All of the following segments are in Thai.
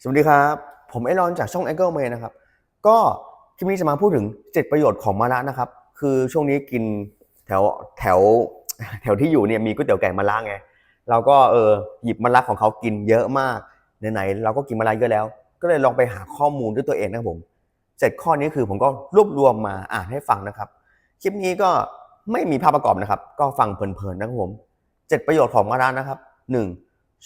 สวัสดีครับ ผมไอรอนจากช่อง a n g l e m a n นะครับ ก็คลิปนี้จะมาพูดถึง 7 ประโยชน์ของมะระนะครับ คือช่วงนี้กินแถวแถวแถวที่อยู่เนี่ยมีก๋วยเตี๋ยวไก่มะระไง เราก็เออหยิบมะระของเขากินเยอะมากไหนๆเราก็กินมะระเยอะแล้ว ก็เลยลองไปหาข้อมูลด้วยตัวเองนะครับผมเจ็ดข้อนี้คือผมก็รวบรวมมาอ่านให้ฟังนะครับ คลิปนี้ก็ไม่มีภาพประกอบนะครับ ก็ฟังเพลินๆนะครับผมเจ็ดประโยชน์ของมะระนะครับหนึ่ง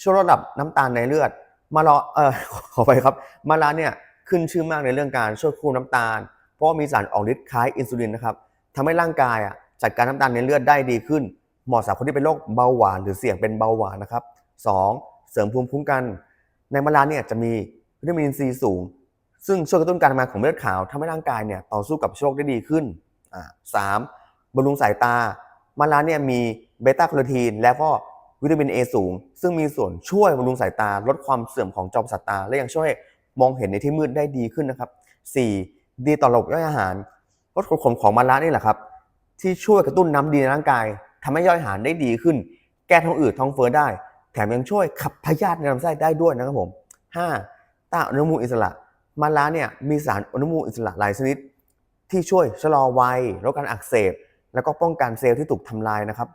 ช่วยระดับน้ำตาลในเลือด มะระเออขอไปครับมะระเนี่ยขึ้นชื่อมากในเรื่องการช่วยควบคุมน้ำตาล เพราะมีสารออกฤทธิ์คล้ายอินซูลินนะครับทำให้ร่างกายอะจัดการน้ำตาลในเลือดได้ดีขึ้น เหมาะสำหรับคนที่เป็นโรคเบาหวาน หรือเสี่ยงเป็นเบาหวานนะครับสองเสริมภูมิคุ้มกัน ในมะระเนี่ยจะมีวิตามินซีสูง ซึ่งช่วยกระตุ้นการทำงานของเลือดขาวทำให้ร่างกายเนี่ยต่อสู้กับโรคได้ดีขึ้นอ่าสามบำรุงสายตามะระเนี่ยมีเบต้าแคโรทีนแล้วก็ วิตามิน A สูง ซึ่งมีส่วนช่วยบำรุงสายตา ลดความเสื่อมของจอประสาทตา และยังช่วยมองเห็นในที่มืดได้ดีขึ้นนะครับ 4. ดีต่อระบบย่อยอาหารรสขมของมะระนี่แหละครับ ที่ช่วยกระตุ้นน้ำดีในร่างกายทำให้ย่อยอาหารได้ดีขึ้น แก้ท้องอืดท้องเฟ้อได้ แถมยังช่วยขับพยาธิในลำไส้ได้ด้วยนะครับผม 5. ต้านอนุมูลอิสระมะระเนี่ยมีสารอนุมูลอิสระหลายชนิด ที่ช่วยชะลอวัยลดการอักเสบ แล้วก็ป้องกันเซลล์ที่ถูกทำลายนะครับ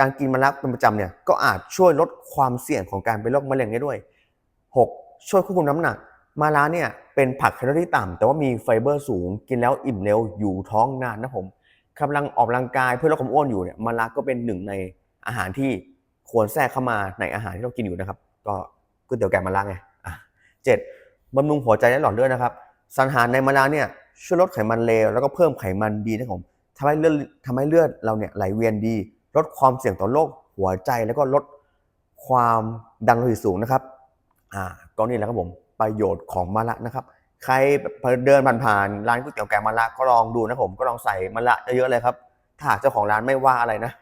การกินมะระเป็นประจำเนี่ยก็อาจช่วยลดความเสี่ยงของการเป็นโรคมะเร็งได้ด้วย 6. ช่วยควบคุมน้ำหนักมะระเนี่ยเป็นผักแคลอรี่ต่ำแต่ว่ามีไฟเบอร์สูง กินแล้วอิ่มเร็วอยู่ท้องนานนะผมกำลังออกกำลังกายเพื่อลดความอ้วนอยู่เนี่ยมะระก็เป็นหนึ่งในอาหารที่ควรแทรกเข้ามาในอาหารที่เรากินอยู่นะครับ ก็ก๋วยเตี๋ยวไก่มะระไงอะเจ็ดบำรุงหัวใจและหลอดเลือดนะครับสารอาหารในมะระเนี่ยช่วยลดไขมันเลวแล้วก็เพิ่มไขมันดีนะผมทำให้เลือดทำให้เลือดเราเนี่ยไหลเวียนดี ลดความเสี่ยงต่อโรคหัวใจแล้วก็ลดความดันโลหิตสูงนะครับอ่าก็นี่แหละครับผมประโยชน์ของมะระนะครับ ใครเดินผ่านๆร้านก๋วยเตี๋ยวแกงมะระก็ลองดูนะผมก็ลองใส่มะระเยอะๆเลยครับ ถ้าเจ้าของร้านไม่ว่าอะไรนะ